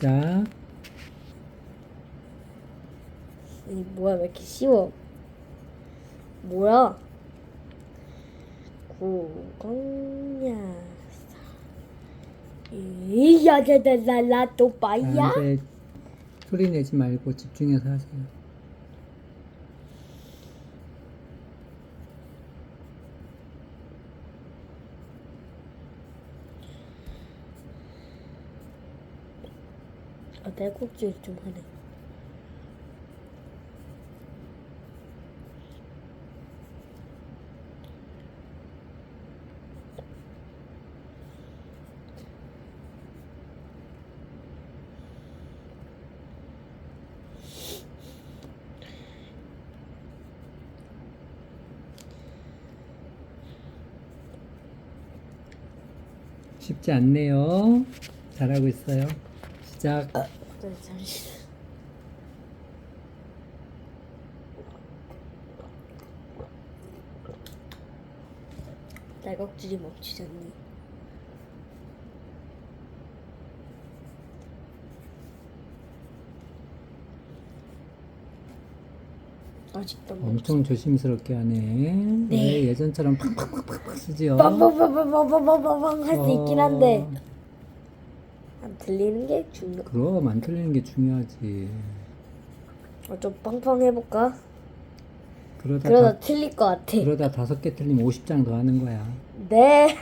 시작. 이 뭐야 왜 이렇게 쉬워? 뭐야? 구공야사 이야자자자라 또 자, 빠야? 이제 소리 내지 말고 집중해서 하세요. 아, 내국질 좀 하네. 쉽지 않네요. 잘하고 있어요. 시작. 네, 잠시. 날걱질이 멈추지 않니? 아직도 멈추. 엄청 조심스럽게 하네. 네. 왜 예전처럼 팍팍팍팍 쓰지요? 빵빵빵빵빵빵빵빵 할 수 있긴 한데 어, 안 들리는 게 중요. 그럼 안 틀리는 게 중요하지. 어, 좀 빵빵 해볼까? 그러다 그러다 다, 틀릴 것 같아. 그러다 다섯 개 틀리면 50장 더 하는 거야. 네.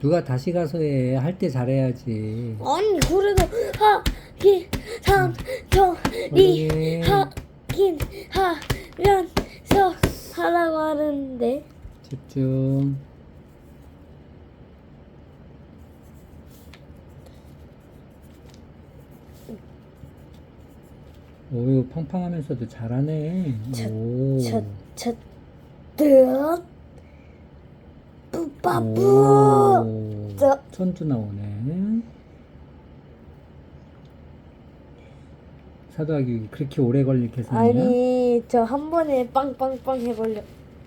누가 다시 가서 해. 할 때 잘해야지. 아니 그래도 하긴 삼정이. 하긴 하면서 하라고 하는데 집중. 오, 팡팡하면서도 잘하네. 오. 첫 첫 뜻 뿌빠뿌. 저- 천주 나오네. 사도하기 그렇게 오래 걸릴 계산이야? 아니 저 한 번에 빵빵빵 해버려